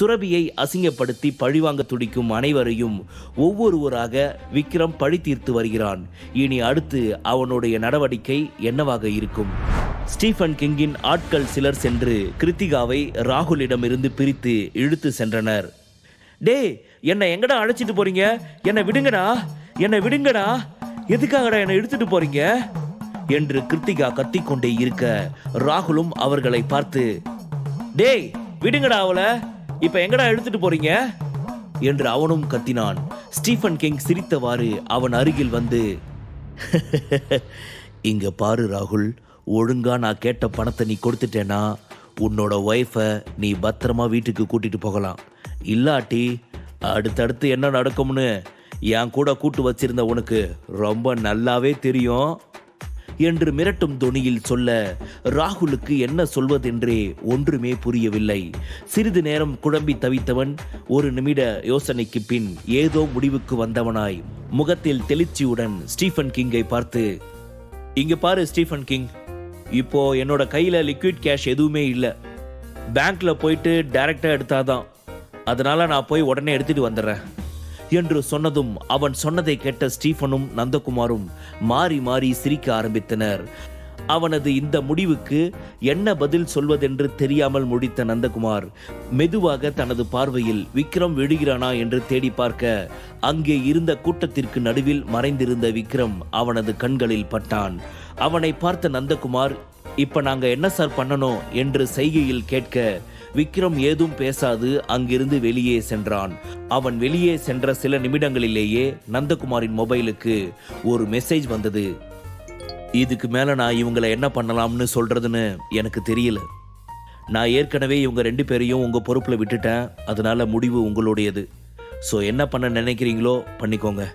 சுரபியை அசிங்கப்படுத்தி பழிவாங்க துடிக்கும் அனைவரையும் ஒவ்வொருவராக விக்ரம் பழி தீர்த்து வருகிறான். இனி அடுத்து அவனுடைய நடவடிக்கை என்னவாக இருக்கும்? ஸ்டீஃபன் கிங்கின் ஆட்கள் சிலர் சென்று கிருத்திகாவை ராகுலிடமிருந்து பிரித்து இழுத்து சென்றனர். டேய் என்னை எங்கடா அழைச்சிட்டு போறீங்க? என்னை விடுங்கடா. என்னை விடுங்கடா. எதுக்காகடா என்னை இழுத்துட்டு போறீங்க? என்று கிருத்திகா கத்திக்கொண்டே இருக்க ராகுலும் அவர்களை பார்த்து டேய் விடுங்கடா அவளை. இப்ப எங்கடா எடுத்துட்டு போறீங்க? என்று அவனும் கத்தினான். ஸ்டீஃபன் கிங் சிரித்தவாறு அவன் அருகில் வந்து இங்க பாரு ராகுல் ஒழுங்கா நான் கேட்ட பணத்தை நீ கொடுத்துட்டேனா உன்னோட ஒய்ஃபை நீ பத்திரமா வீட்டுக்கு கூட்டிட்டு போகலாம். இல்லாட்டி அடுத்தடுத்து என்ன நடக்கும்னு என் கூட கூட்டு வச்சிருந்த உனக்கு ரொம்ப நல்லாவே தெரியும். என்று மிரட்டும் தொனியில் சொல்ல ராகுலுக்கு என்ன சொல்வதென்றே ஒன்றுமே புரியவில்லை. சிறிது நேரம் குழம்பி தவித்தவன் ஒரு நிமிட யோசனைக்கு பின் ஏதோ முடிவுக்கு வந்தவனாய் முகத்தில் தெளிச்சியுடன் ஸ்டீஃபன் கிங்கை பார்த்து இங்க பாரு ஸ்டீஃபன் கிங் இப்போ என்னோட கையில லிக்விட் கேஷ் எதுவுமே இல்லை. பேங்க்ல போயிட்டு டைரக்டா எடுத்தாதான். அதனால நான் போய் உடனே எடுத்துட்டு வந்துடுறேன். என்று சொன்னதும் அவன் சொன்னதை கேட்ட ஸ்டீஃபனும் நந்தகுமாரும் மாறி மாறி சிரிக்க ஆரம்பித்தனர். அவனது இந்த முடிவுக்கு என்ன பதில் சொல்வதென்று தெரியாமல் முடித்த நந்தகுமார் மெதுவாக தனது பார்வையில் விக்ரம் விழுகிறானா என்று தேடி பார்க்க அங்கே இருந்த கூட்டத்திற்கு நடுவில் மறைந்திருந்த விக்ரம் அவனது கண்களில் பட்டான். அவனை பார்த்த நந்தகுமார் இப்ப நாங்க என்ன சார் பண்ணணும்? என்று செய்கையில் கேட்க விக்ரம் ஏதும் பேசாது அங்கிருந்து வெளியே சென்றான். அவன் வெளியே சென்ற சில நிமிடங்களிலேயே நந்தகுமாரின் மொபைலுக்கு ஒரு மெசேஜ் வந்தது. இதுக்கு மேல நான் இவங்களை என்ன பண்ணலாம்னு சொல்றதுன்னு எனக்கு தெரியல. நான் ஏற்கனவே இவங்க ரெண்டு பேரையும் உங்க பொறுப்புல விட்டுட்டேன். அதனால முடிவு உங்களுடையது. ஸோ என்ன பண்ண நினைக்கிறீங்களோ பண்ணிக்கோங்க.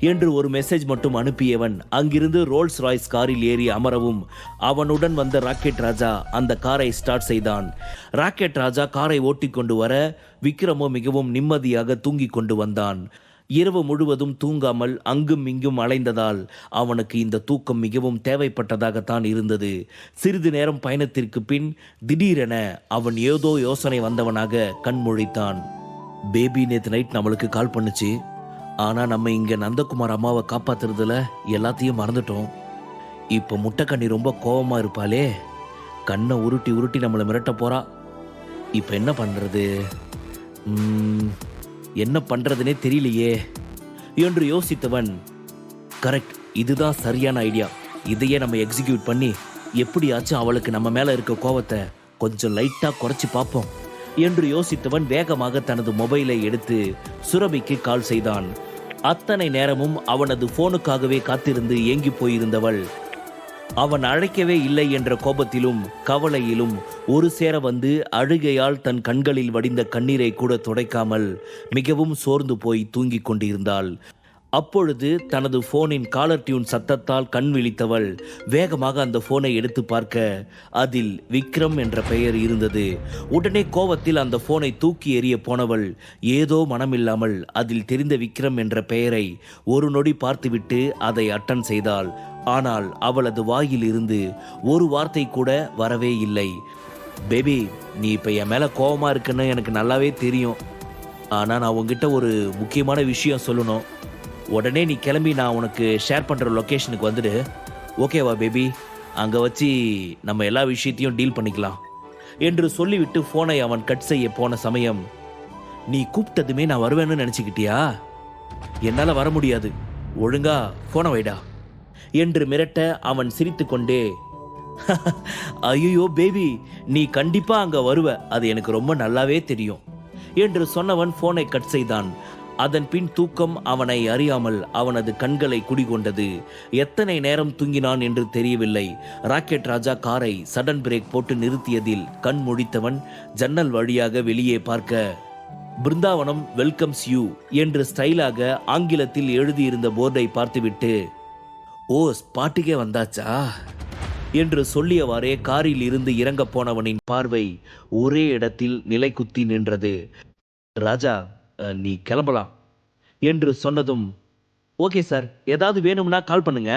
என்று ஒரு மெசேஜ் மட்டும் அனுப்பியவன். அங்கிருந்து ரோல்ஸ் ராய்ஸ் காரில் ஏறி அமரவும் அவனுடன் வந்த ராக்கெட் ராஜா அந்த காரை ஸ்டார்ட் செய்தான். ராக்கெட் ராஜா காரை ஓட்டிக்கொண்டு வர விக்ரமோ மிகவும் நிம்மதியாக தூங்கிக் கொண்டு வந்தான். இரவு முழுவதும் தூங்காமல் அங்கும் இங்கும் அலைந்ததால் அவனுக்கு இந்த தூக்கம் மிகவும் தேவைப்பட்டதாகத்தான் இருந்தது. சிறிது நேரம் பயணத்திற்கு பின் திடீரென அவன் ஏதோ யோசனை வந்தவனாக கண்மொழித்தான் பேபி நேத்து நைட் நம்மளுக்கு கால் பண்ணுச்சு. ஆனா நம்ம இங்க நந்தகுமார் அம்மாவை காப்பாத்துறதுல எல்லாத்தையும் மறந்துட்டோம். இப்ப முட்டைக்கண்ணி ரொம்ப கோவமா இருப்பாளே. கண்ணை உருட்டி உருட்டி நம்மளை மிரட்ட போறா. இப்ப என்ன பண்றது? என்ன பண்றதுனே தெரியலையே. என்று யோசித்தவன் கரெக்ட் இதுதான் சரியான ஐடியா. இதையே நம்ம எக்ஸிக்யூட் பண்ணி எப்படியாச்சும் அவளுக்கு நம்ம மேல இருக்க கோவத்தை கொஞ்சம் லைட்டா குறைச்சி பார்ப்போம். என்று யோசித்தவன் வேகமாக தனது மொபைலை எடுத்து சுரபிக்கு கால் செய்தான். அத்தனை நேரமும் அவனது போனுக்காகவே காத்திருந்து ஏங்கி போயிருந்தவள். அவன் அழைக்கவே இல்லை என்ற கோபத்திலும் கவலையிலும் ஒரு சேர வந்து அழுகையால் தன் கண்களில் வடிந்த கண்ணீரை கூட துடைக்காமல் மிகவும் சோர்ந்து போய் தூங்கிக் கொண்டிருந்தாள். அப்பொழுது தனது போனின் காலர் டியூன் சத்தத்தால் கண் விழித்தவள். வேகமாக அந்த போனை எடுத்து பார்க்க அதில் விக்ரம் என்ற பெயர் இருந்தது. உடனே கோவத்தில் அந்த போனை தூக்கி எறிய போனவள் ஏதோ மனமில்லாமல் அதில் தெரிந்த விக்ரம் என்ற பெயரை ஒரு நொடி பார்த்துவிட்டு அதை அட்டன் செய்தாள். ஆனால் அவளது வாயில் இருந்து ஒரு வார்த்தை கூட வரவே இல்லை. பேபி நீ இப்ப என் மேல கோவமா இருக்குன்னு எனக்கு நல்லாவே தெரியும். ஆனா நான் உங்ககிட்ட ஒரு முக்கியமான விஷயம் சொல்லணும். உடனே நீ கிளம்பி நான் உனக்கு ஷேர் பண்ணுற லொக்கேஷனுக்கு வந்துடு. ஓகேவா பேபி அங்கே வச்சு நம்ம எல்லா விஷயத்தையும் டீல் பண்ணிக்கலாம். என்று சொல்லிவிட்டு ஃபோனை அவன் கட் செய்ய போன சமயம் நீ கூப்பிட்டதுமே நான் வருவேன்னு நினச்சிக்கிட்டியா? என்னால் வர முடியாது. ஒழுங்கா ஃபோனை வைடா. என்று மிரட்ட அவன் சிரித்துக்கொண்டே ஐயோ பேபி நீ கண்டிப்பாக அங்கே வருவ. அது எனக்கு ரொம்ப நல்லாவே தெரியும். என்று சொன்னவன் ஃபோனை கட் செய்தான். அதன் பின் தூக்கம் அவனை அறியாமல் அவனது கண்களை குடிகொண்டது. எத்தனை நேரம் தூங்கினான் என்று தெரியவில்லை. ராக்கெட் ராஜா காரை சடன் பிரேக் போட்டு நிறுத்தியதில் கண் முழித்தவன் ஜன்னல் வழியாக வெளியே பார்க்க பிருந்தாவனம் வெல்கம்ஸ் யூ என்று ஸ்டைலாக ஆங்கிலத்தில் எழுதியிருந்த போர்டை பார்த்துவிட்டு ஓ ஸ்பாட்டுக்கே வந்தாச்சா? என்று சொல்லியவாறே காரில் இருந்து இறங்கப் போனவனின் பார்வை ஒரே இடத்தில் நிலைக்குத்தி நின்றது. ராஜா நீ கிளம்பலாம். என்று சொன்னதும் ஓகே சார் ஏதாவது வேணும்னா கால் பண்ணுங்க.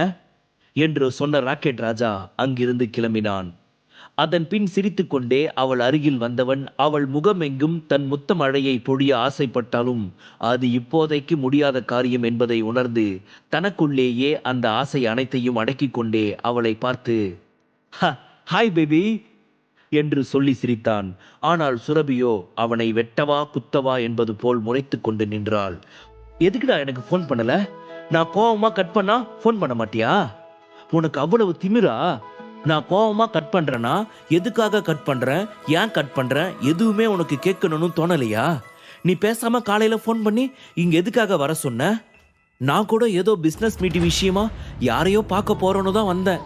என்று சொன்ன ராக்கெட் ராஜா அங்கிருந்து கிளம்பினான். அதன் பின் சிரித்துக்கொண்டே அவள் அருகில் வந்தவன் அவள் முகமெங்கும் தன் முத்த மழையை பொழிய ஆசைப்பட்டாலும் அது இப்போதைக்கு முடியாத காரியம் என்பதை உணர்ந்து தனக்குள்ளேயே அந்த ஆசை அனைத்தையும் அடக்கிக் கொண்டே அவளை பார்த்து ஹாய் பேபி. என்று சொல்லி சிரித்தான். ஆனால் சுரபியோ அவனை வெட்டவா குத்தவா என்பது போல் முறைத்து கொண்டு நின்றாள். எதுக்குடா எனக்கு ஃபோன் பண்ணல? நான் கோவமா கட் பண்ணா ஃபோன் பண்ண மாட்டியா? உனக்கு அவ்வளவு திமிரா? நான் கோவமா கட் பண்றேனா? எதுக்காக கட் பண்றேன் ஏன் கட் பண்றேன் எதுவுமே உனக்கு கேட்கணும்னு தோணலையா? நீ பேசாம காலையில ஃபோன் பண்ணி இங்க எதுக்காக வர சொன்ன? நான் கூட ஏதோ பிசினஸ் மீட்டிங் விஷயமா யாரையோ பார்க்க போறோன்னு தான் வந்தேன்.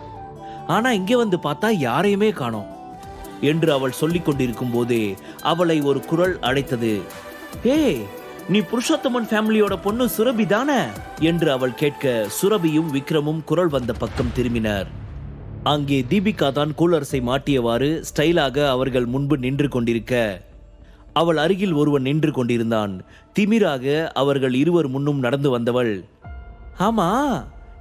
ஆனா இங்கே வந்து பார்த்தா யாரையுமே காணோம். என்று அவள் சொல்லிக் கொண்டிருக்கும் போதே அவளை ஒரு குரல் அழைத்தது. ஏய் நீ புருஷோத்தமன் ஃபேமிலியோட பொண்ணு சுரபி தானே? என்று அவள் கேட்க சுரபியும் விக்ரமும் குரல் வந்த பக்கம் திரும்பினர். அங்கே தீபிகா தான் கூலரசை மாட்டியவாறு ஸ்டைலாக அவர்கள் முன்பு நின்று கொண்டிருக்க. அவள் அருகில் ஒருவன் நின்று கொண்டிருந்தான். திமிராக அவர்கள் இருவர் முன்னும் நடந்து வந்தவள். ஆமா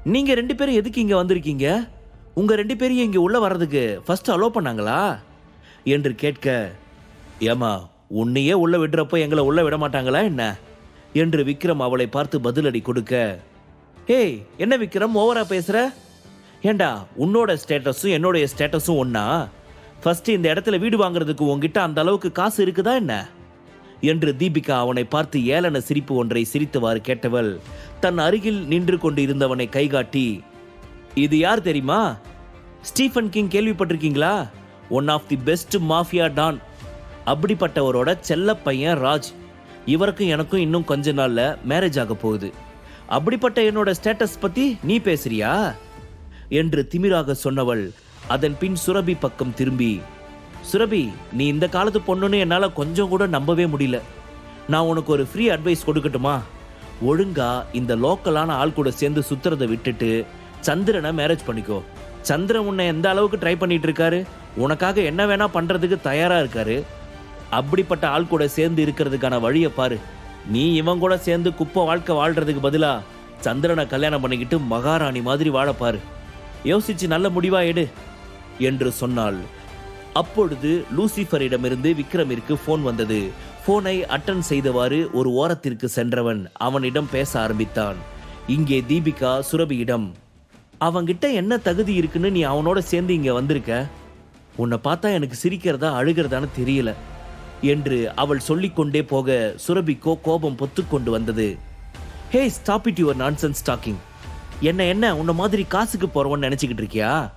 நீங்க ரெண்டு பேரும் எதுக்கு இங்க வந்திருக்கீங்க? உங்க ரெண்டு பேரையும் இங்க உள்ள வர்றதுக்கு ஃபர்ஸ்ட் அலோ பண்ணாங்களா? என்று கேட்க ஏமா உன்னையே உள்ள விடுறப்போ எங்களை உள்ள விட மாட்டாங்களா என்ன? என்று விக்ரம் அவளை பார்த்து பதிலடி கொடுக்க ஏய் என்ன விக்ரம் ஓவரா பேசுற? ஏண்டா உன்னோட ஸ்டேட்டஸும் என்னோடைய ஸ்டேட்டஸும் ஒன்னா ஃபர்ஸ்ட் இந்த இடத்துல வீடு வாங்குறதுக்கு உங்ககிட்ட அந்த அளவுக்கு காசு இருக்குதா என்ன? என்று தீபிகா அவனை பார்த்து ஏளன சிரிப்பு ஒன்றை சிரித்தவாறு கேட்டவள் தன் அருகில் நின்று கொண்டு இருந்தவனை கைகாட்டி இது யார் தெரியுமா? ஸ்டீஃபன் கிங் கேள்விப்பட்டிருக்கீங்களா? One of the best mafia don அப்படிப்பட்டவரோட செல்ல பையன் ராஜ். இவருக்கும் எனக்கும் இன்னும் கொஞ்ச நாள்ல மேரேஜ் ஆக போகுது. அப்படிப்பட்ட என்னோட ஸ்டேட்டஸ் பத்தி நீ பேசுறியா? என்று திமிராக சொன்னவள் அதன் பின் சுரபி பக்கம் திரும்பி. சுரபி நீ இந்த காலத்து பொண்ணுன்னு என்னால் கொஞ்சம் கூட நம்பவே முடியல. நான் உனக்கு ஒரு ஃப்ரீ அட்வைஸ் கொடுக்கட்டுமா? ஒழுங்கா இந்த லோக்கலான ஆள் கூட சேர்ந்து சுத்துறதை விட்டுட்டு சந்திரனை மேரேஜ் பண்ணிக்கோ. சந்திரன் உன்னை எந்த அளவுக்கு ட்ரை பண்ணிட்டு இருக்காரு? உனக்காக என்ன வேணா பண்றதுக்கு தயாரா இருக்காரு. அப்படிப்பட்ட ஆள் கூட சேர்ந்து இருக்கிறதுக்கான வழியை பாரு. நீ இவன் கூட சேர்ந்து குப்பை வாழ்க்கை வாழ்றதுக்கு பதிலா சந்திரனை கல்யாணம் பண்ணிக்கிட்டு மகாராணி மாதிரி வாழப்பாரு யோசிச்சு நல்ல முடிவா எடு என்று சொன்னாள். அப்பொழுது லூசிஃபரிடமிருந்து விக்ரமிற்கு ஃபோன் வந்தது. ஃபோனை அட்டன் செய்தவாறு ஒரு ஓரத்திற்கு சென்றவன் அவனிடம் பேச ஆரம்பித்தான். இங்கே தீபிகா சுரபியிடம் அவன்கிட்ட என்ன தகுதி இருக்குன்னு நீ அவனோட சேர்ந்து இங்க வந்திருக்க? உன்னை பார்த்தா எனக்கு சிரிக்கிறதா அழுகிறதான்னு தெரியல என்று அவள் சொல்லிக்கொண்டே போக சுரபிக்கோ கோபம் பொத்துக்கொண்டு வந்தது. Hey stop it your nonsense talking என்ன என்ன உன்னை மாதிரி காசுக்கு போறவன்னு நினைச்சுக்கிட்டு இருக்கியா?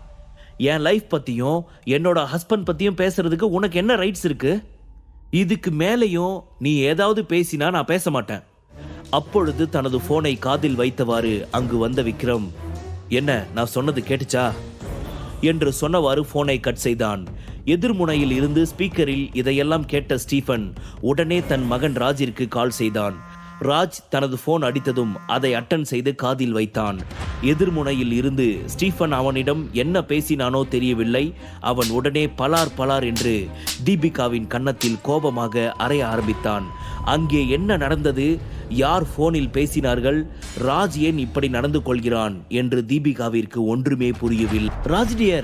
என் லைஃப் பற்றியும் என்னோட ஹஸ்பண்ட் பற்றியும் பேசுறதுக்கு உனக்கு என்ன ரைட்ஸ் இருக்கு? இதுக்கு மேலேயும் நீ ஏதாவது பேசினா நான் பேச மாட்டேன். அப்பொழுது தனது போனை காதில் வைத்தவாறு அங்கு வந்த விக்ரம் என்ன நான் சொன்னது கேட்டுச்சா? என்று சொன்னவாறு போனை கட் செய்தான். எதிர்முனையில் இருந்து ஸ்பீக்கரில் இதையெல்லாம் கேட்ட ஸ்டீஃபன் உடனே தன் மகன் ராஜிற்கு கால் செய்தான். ராஜ் தனது போன் அடித்ததும் அதை அட்டன் செய்து காதில் வைத்தான். எதிர்முனையில் இருந்து ஸ்டீஃபன் அவனிடம் என்ன பேசினானோ தெரியவில்லை. அவன் உடனே பலார் பலார் என்று தீபிகாவின் கன்னத்தில் கோபமாக அறைய ஆரம்பித்தான். அங்கே என்ன நடந்தது? யார் போனில் பேசினார்கள்? ராஜ் ஏன் இப்படி நடந்து கொள்கிறான்? என்று தீபிகாவிற்கு ஒன்றுமே புரியவில்லை. ராஜ் டியர்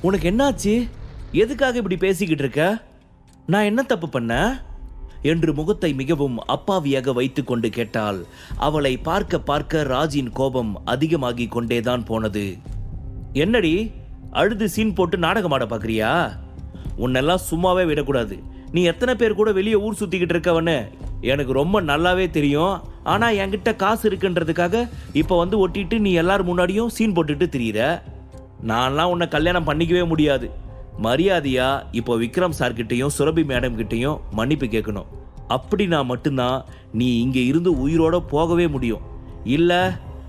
உனக்கு என்னாச்சு? எதுக்காக இப்படி பேசிக்கிட்டு இருக்க? நான் என்ன தப்பு பண்ணேன் என்று முகத்தை மிகவும் அப்பாவியாக வைத்துக்கொண்டு கேட்டாள். அவளை பார்க்க பார்க்க ராஜின் கோபம் அதிகமாகிக் கொண்டேதான் போனது. என்னடி அழுது சீன் போட்டு நாடகமாட பார்க்குறியா? உன்னெல்லாம் சும்மாவே விடக்கூடாது. நீ எத்தனை பேர் கூட வெளியே ஊர் சுத்திக்கிட்டு இருக்கவனு? எனக்கு ரொம்ப நல்லாவே தெரியும். ஆனா என்கிட்ட காசு இருக்குன்றதுக்காக இப்போ வந்து ஒட்டிட்டு நீ எல்லார் முன்னாடியும் சீன் போட்டுட்டு திரியிற. நான்லாம் உன்னை கல்யாணம் பண்ணிக்கவே முடியாது. மரியாதையா இப்போ விக்ரம் சார்கிட்டையும் சுரபி மேடம் கிட்டையும் மன்னிப்பு கேட்கணும். அப்படின்னா மட்டும்தான் நீ இங்க இருந்து உயிரோட போகவே முடியும். இல்ல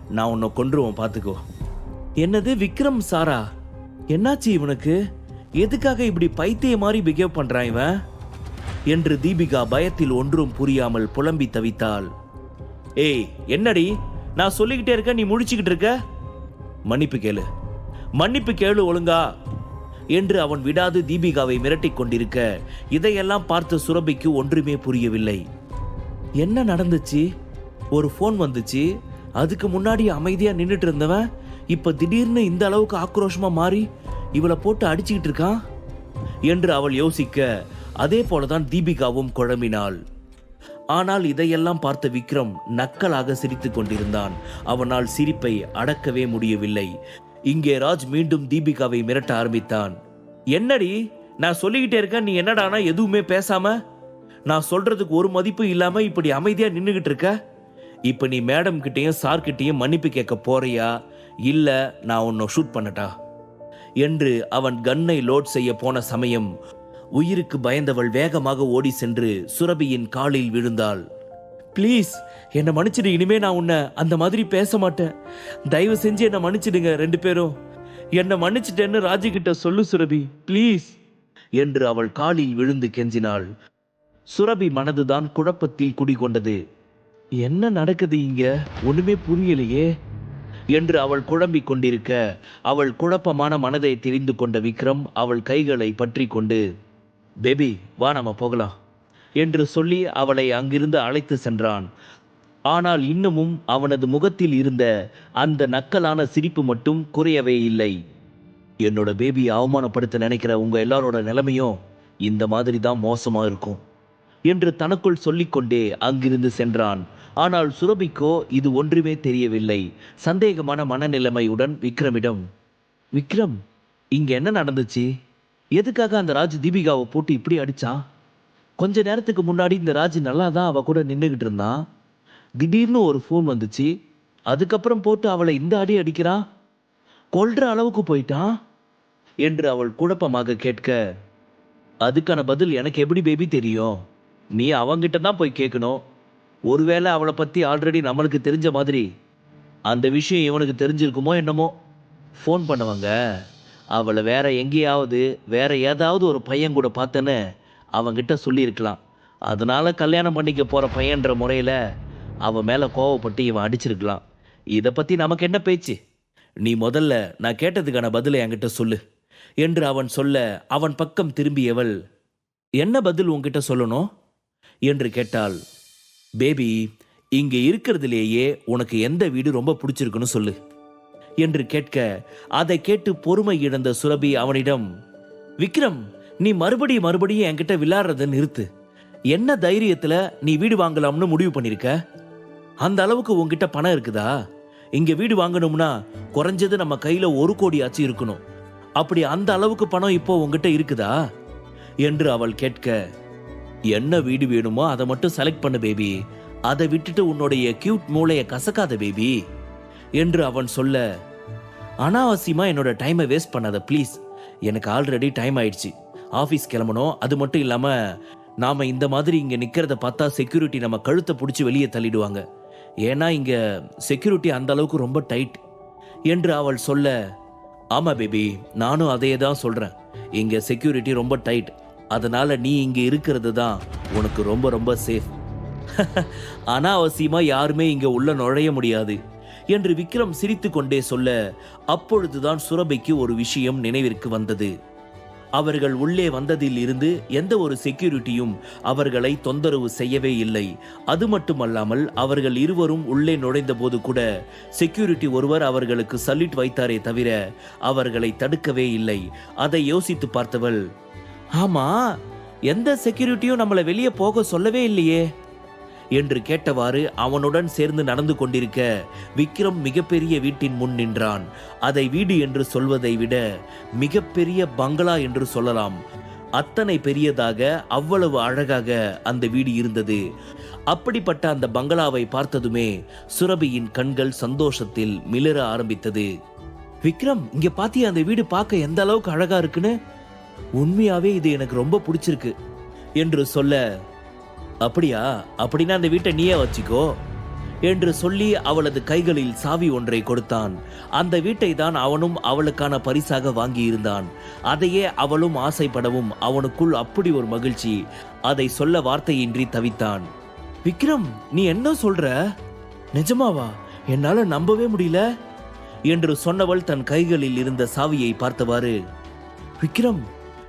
நான் உன்னை கொன்றுவோம் பார்த்துக்கோ என்னது விக்ரம் சாரா? என்னாச்சு இவனுக்கு? எதுக்காக இப்படி பைத்திய மாதிரி பிஹேவ் பண்றான் இவன்? என்று தீபிகா பயத்தில் ஒன்றும் புரியாமல் புலம்பி தவித்தாள். ஏய் என்னடி? நான் சொல்லிக்கிட்டே இருக்க நீ முழிச்சுக்கிட்டு இருக்க? மன்னிப்பு கேளு. மன்னிப்பு கேளு ஒழுங்கா என்று அவன் விடாது தீபிகாவை மிரட்டிக் கொண்டிருக்க இதையெல்லாம் பார்த்த சுரபிக்கு ஒன்றுமே புரியவில்லை. என்ன நடந்துச்சு? ஒரு ஃபோன் வந்துச்சு. அதுக்கு முன்னாடி அமைதியா நின்றுட்டு இருந்தவன் இப்ப திடீர்னு இந்த அளவுக்கு ஆக்ரோஷமா மாறி இவளை போட்டு அடிச்சுக்கிட்டு இருக்கான்? என்று அவள் யோசிக்க அதே போலதான் தீபிகாவும் குழம்பினாள். ஆனால் இதையெல்லாம் பார்த்த விக்ரம் நக்கலாக சிரித்துக் கொண்டிருந்தான். அவனால் சிரிப்பை அடக்கவே முடியவில்லை. இங்கே ராஜ் மீண்டும் தீபிகாவை மிரட்ட ஆரம்பித்தான். என்னடி? நான் சொல்லிக்கிட்டே இருக்கேன் நீ என்னடானா எதுவுமே பேசாம? நான் சொல்றதுக்கு ஒரு மதிப்பு இல்லாம இப்படி அமைதியா நின்றுகிட்டு இருக்க? இப்ப நீ மேடம் கிட்டேயும் சார்கிட்டேயும் மன்னிப்பு கேட்க போறியா? இல்ல நான் உன்னை ஷூட் பண்ணட்டா? என்று அவன் கன்னை லோட் செய்ய போன சமயம் உயிருக்கு பயந்தவள் வேகமாக ஓடி சென்று சுரபியின் காலில் விழுந்தாள். ப்ளீஸ் என்னை மன்னிச்சிடு இனிமே நான் உன்னை அந்த மாதிரி பேச மாட்டேன். தயவு செஞ்சு என்னை மன்னிச்சிடுங்க ரெண்டு பேரும். என்னை மன்னிச்சிட்டேன்னு ராஜி கிட்ட சொல்லு சுரபி ப்ளீஸ் என்று அவள் காலில் விழுந்து கெஞ்சினாள். சுரபி மனதுதான் குழப்பத்தில் குடிகொண்டது. என்ன நடக்குது இங்க? ஒண்ணுமே புரியலையே. என்று அவள் குழம்பிக் கொண்டிருக்க அவள் குழப்பமான மனதை தெரிந்து கொண்ட விக்ரம் அவள் கைகளை பற்றி கொண்டு பேபி வா நம்ம போகலாம். என்று சொல்லி அவளை அங்கிருந்து அழைத்து சென்றான். ஆனால் இன்னமும் அவனது முகத்தில் இருந்த அந்த நக்கலான சிரிப்பு மட்டும் குறையவே இல்லை. என்னோட பேபியை அவமானப்படுத்த நினைக்கிற உங்க எல்லாரோட நிலைமையும் இந்த மாதிரி தான் மோசமா இருக்கும் என்று தனக்குள் சொல்லிக்கொண்டே அங்கிருந்து சென்றான். ஆனால் சுரபிக்கோ இது ஒன்றுமே தெரியவில்லை. சந்தேகமான மனநிலைமையுடன் விக்ரமிடம் விக்ரம் இங்க என்ன நடந்துச்சு? எதுக்காக அந்த ராஜ் தீபிகாவை போட்டு இப்படி அடித்தான் கொஞ்ச நேரத்துக்கு முன்னாடி இந்த ராஜ் நல்லா தான் அவ கூட நின்றுகிட்டு இருந்தான் திடீர்னு ஒரு ஃபோன் வந்துச்சு. அதுக்கப்புறம் போட்டு அவளை இந்த அடி அடிக்கிறான் கொல்ற அளவுக்கு போயிட்டான் என்று அவள் குழப்பமாக கேட்க அதுக்கான பதில் எனக்கு எப்படி பேபி தெரியும்? நீ அவங்கிட்ட தான் போய் கேட்கணும். ஒருவேளை அவளை பற்றி ஆல்ரெடி நம்மளுக்கு தெரிஞ்ச மாதிரி அந்த விஷயம் இவனுக்கு தெரிஞ்சிருக்குமோ என்னமோ? ஃபோன் பண்ணவங்க. அவளை வேற எங்கேயாவது வேற ஏதாவது ஒரு பையன் கூட பார்த்தேன்னு அவங்கிட்ட சொல்லியிருக்கலாம். அதனால கல்யாணம் பண்ணிக்க போகிற பையன்ற முறையில் அவன் மேலே கோவப்பட்டு இவன் அடிச்சிருக்கலாம். இதை பற்றி நமக்கு என்ன பேச்சு? நீ முதல்ல நான் கேட்டதுக்கான பதிலை என்கிட்ட சொல்லு என்று அவன் சொல்ல அவன் பக்கம் திரும்பியவள் என்ன பதில் உங்ககிட்ட சொல்லணும்? என்று கேட்டாள் பேபி இங்கே இருக்கிறதுலேயே உனக்கு எந்த வீடு ரொம்ப பிடிச்சிருக்குன்னு சொல்லு. என்று கேட்க அதை கேட்டு பொறுமை இழந்த சுரபி அவனிடம் விக்ரம் நீ மறுபடியும் மறுபடியும் என்கிட்ட விளையாடுறத நிறுத்து. என்ன தைரியத்துல நீ வீடு வாங்கலாம்னு முடிவு பண்ணிருக்க? அந்த அளவுக்கு உங்ககிட்ட பணம் இருக்குதா? இங்க வீடு வாங்கணும்னா குறைஞ்சது நம்ம கையில ஒரு கோடி ஆச்சு இருக்கணும். அப்படி அந்த அளவுக்கு பணம் இப்போ உங்ககிட்ட இருக்குதா? என்று அவள் கேட்க என்ன வீடு வேணுமோ அதை மட்டும் செலக்ட் பண்ணு பேபி அதை விட்டுட்டு உன்னுடைய கியூட் மூளைய கசக்காத பேபி என்று அவன் சொல்ல அனாவசியமாக என்னோட டைமை வேஸ்ட் பண்ணாத ப்ளீஸ் எனக்கு ஆல்ரெடி டைம் ஆயிடுச்சு. ஆஃபீஸ் கிளம்பணும். அது மட்டும் இல்லாமல் நாம் இந்த மாதிரி இங்கே நிற்கிறத பார்த்தா செக்யூரிட்டி நம்ம கழுத்தை பிடிச்சி வெளியே தள்ளிடுவாங்க. ஏன்னா இங்கே செக்யூரிட்டி அந்த அளவுக்கு ரொம்ப டைட் என்று அவள் சொல்ல ஆமாம் பேபி நானும் அதையே தான் சொல்கிறேன் இங்கே செக்யூரிட்டி ரொம்ப டைட் அதனால் நீ இங்கே இருக்கிறது தான் உனக்கு ரொம்ப ரொம்ப சேஃப் அனாவசியமாக யாருமே இங்கே உள்ளே நுழைய முடியாது. என்று விக்ரம் சிரித்துக்கொண்டே சொல்ல அப்பொழுதுதான் சுரபிக்கு ஒரு விஷயம் நினைவிற்கு வந்தது. அவர்கள் உள்ளே வந்ததில் இருந்து எந்த ஒரு செக்யூரிட்டியும் அவர்களை தொந்தரவு செய்யவே இல்லை. அது மட்டுமல்லாமல் அவர்கள் இருவரும் உள்ளே நுழைந்தபோது கூட செக்யூரிட்டி ஒருவர் அவர்களுக்கு சல்யூட் வைத்தாரே தவிர அவர்களை தடுக்கவே இல்லை. அதை யோசித்து பார்த்தவள் ஆமா எந்த செக்யூரிட்டியும் நம்மளை வெளியே போக சொல்லவே இல்லையே. என்று கேட்டவாறு அவனுடன் சேர்ந்து நடந்து கொண்டிருக்க விக்ரம் மிகப்பெரிய வீட்டின் முன் நின்றான். அதை வீடு என்று சொல்வதை விட மிகப்பெரிய பங்களா என்று சொல்லலாம். அத்தனை பெரியதாக அவ்வளவு அழகாக அந்த வீடு இருந்தது. அப்படிப்பட்ட அந்த பங்களாவை பார்த்ததுமே சுரபியின் கண்கள் சந்தோஷத்தில் மிளற ஆரம்பித்தது. விக்ரம் இங்க பாத்தியா? அந்த வீடு பார்க்க எந்த அளவுக்கு அழகா இருக்குன்னு? உண்மையாவே இது எனக்கு ரொம்ப பிடிச்சிருக்கு என்று சொல்ல அப்படியா? அப்படின்னா அந்த வீட்டை நீயே வச்சுக்கோ. என்று சொல்லி அவளது கைகளில் சாவி ஒன்றை கொடுத்தான். அந்த வீட்டை தான் அவனும் அவளுக்கான பரிசாக வாங்கியிருந்தான். அதையே அவளும் ஆசைப்படவும் அவனுக்குள் அப்படி ஒரு மகிழ்ச்சி அதை சொல்ல வார்த்தையின்றி தவித்தான். விக்ரம் நீ என்ன சொல்ற? நிஜமாவா? என்னால நம்பவே முடியல? என்று சொன்னவள் தன் கைகளில் இருந்த சாவியை பார்த்தவாறு விக்ரம்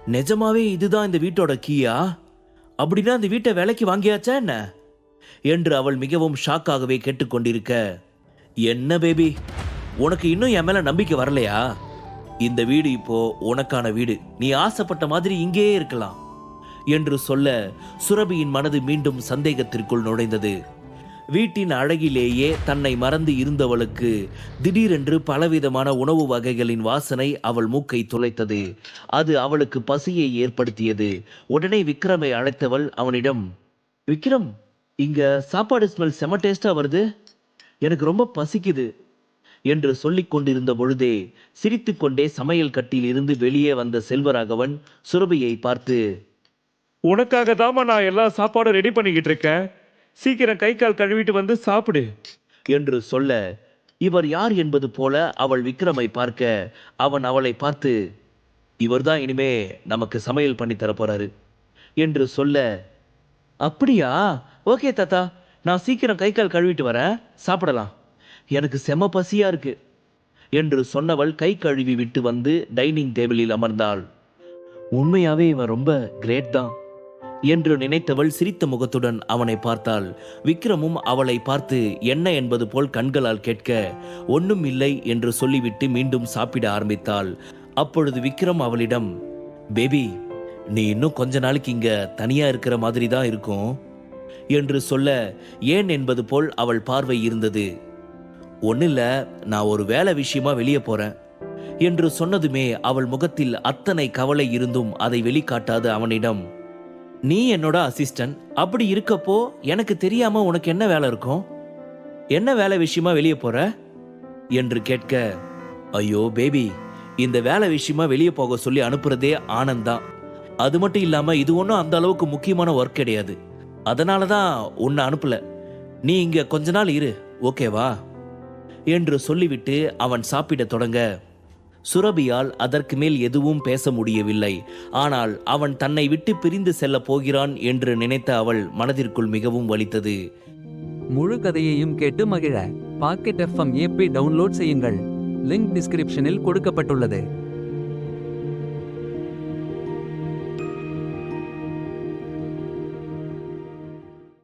நிஜமாவே இதுதான் இந்த வீட்டோட கீயா? அப்படின்னா அந்த வீட்டை வேலைக்கு வாங்கியாச்சா என்ன? என்று அவள் மிகவும் ஷாக்காகவே கேட்டுக்கொண்டிருக்க என்ன பேபி உனக்கு இன்னும் என் மேல நம்பிக்கை வரலையா? இந்த வீடு இப்போ உனக்கான வீடு. நீ ஆசைப்பட்ட மாதிரி இங்கேயே இருக்கலாம் என்று சொல்ல சுரபியின் மனது மீண்டும் சந்தேகத்திற்குள் நுழைந்தது. வீட்டின் அழகிலேயே தன்னை மறந்து இருந்தவளுக்கு திடீரென்று பலவிதமான உணவு வகைகளின் வாசனை அவள் மூக்கை துளைத்தது. அது அவளுக்கு பசியை ஏற்படுத்தியது. உடனே விக்ரமை அழைத்தவள் அவனிடம் விக்ரம் இங்க சாப்பாடு ஸ்மெல் செம டேஸ்டா வருது. எனக்கு ரொம்ப பசிக்குது என்று சொல்லிக் கொண்டிருந்த பொழுதே சிரித்துக்கொண்டே சமையல் கட்டியில் இருந்து வெளியே வந்த செல்வராகவன் சுரபியை பார்த்து உனக்காக தாமா நான் எல்லா சாப்பாடும் ரெடி பண்ணிக்கிட்டு இருக்கேன். சீக்கிரம் கை கால் கழுவிட்டு வந்து சாப்பிடு. என்று சொல்ல இவர் யார் என்பது போல அவள் விக்ரமை பார்க்க அவன் அவளை பார்த்து இவர்தான் இனிமே நமக்கு சமையல் பண்ணி தரப்போறாரு என்று சொல்ல அப்படியா? ஓகே தாத்தா நான் சீக்கிரம் கை கால் கழுவிட்டு வரேன். சாப்பிடலாம். எனக்கு செம பசியா இருக்கு. என்று சொன்னவள் கை கழுவி விட்டு வந்து டைனிங் டேபிளில் அமர்ந்தாள். உண்மையாவே இவன் ரொம்ப கிரேட் தான். என்று நினைத்தவள் சிரித்த முகத்துடன் அவனை பார்த்தாள். விக்ரமும் அவளை பார்த்து என்ன என்பது போல் கண்களால் கேட்க ஒன்றும் இல்லை என்று சொல்லிவிட்டு மீண்டும் சாப்பிட ஆரம்பித்தாள். அப்பொழுது விக்ரம் அவளிடம் பேபி நீ இன்னும் கொஞ்ச நாளைக்கு இங்க தனியா இருக்கிற மாதிரி தான் இருக்கும் என்று சொல்ல ஏன் என்பது போல் அவள் பார்வை இருந்தது. ஒன்னில்ல நான் ஒரு வேலை விஷயமா வெளியே போறேன் என்று சொன்னதுமே அவள் முகத்தில் அத்தனை கவலை இருந்தும் அதை வெளிக்காட்டாத அவனிடம் நீ என்னோட அசிஸ்டன்ட் அப்படி இருக்கப்போ எனக்கு தெரியாம உனக்கு என்ன வேலை இருக்கும்? என்ன வேலை விஷயமா வெளியே போற? என்று கேட்க ஐயோ பேபி இந்த வேலை விஷயமா வெளியே போக சொல்லி அனுப்புறதே ஆனந்தான் அது மட்டும் இல்லாம இது ஒன்றும் அந்த அளவுக்கு முக்கியமான ஒர்க் கிடையாது. அதனால தான் உன்னை அனுப்பல. நீ இங்க கொஞ்ச நாள் இரு ஓகேவா என்று சொல்லிவிட்டு அவன் சாப்பிட தொடங்க சுரபியால் அதற்கு மேல் எதுவும் பேச முடியவில்லை. ஆனால் அவன் தன்னை விட்டு பிரிந்து செல்லப் போகிறான் என்று நினைத்த அவள் மனதிற்குள் மிகவும் வலித்தது. முழு கதையையும் கேட்டு மகிழ. பாக்கெட் எஃப்எம் ஏபி டவுன்லோட் செய்யுங்கள். லிங்க் டிஸ்கிரிப்ஷனில் கொடுக்கப்பட்டுள்ளது.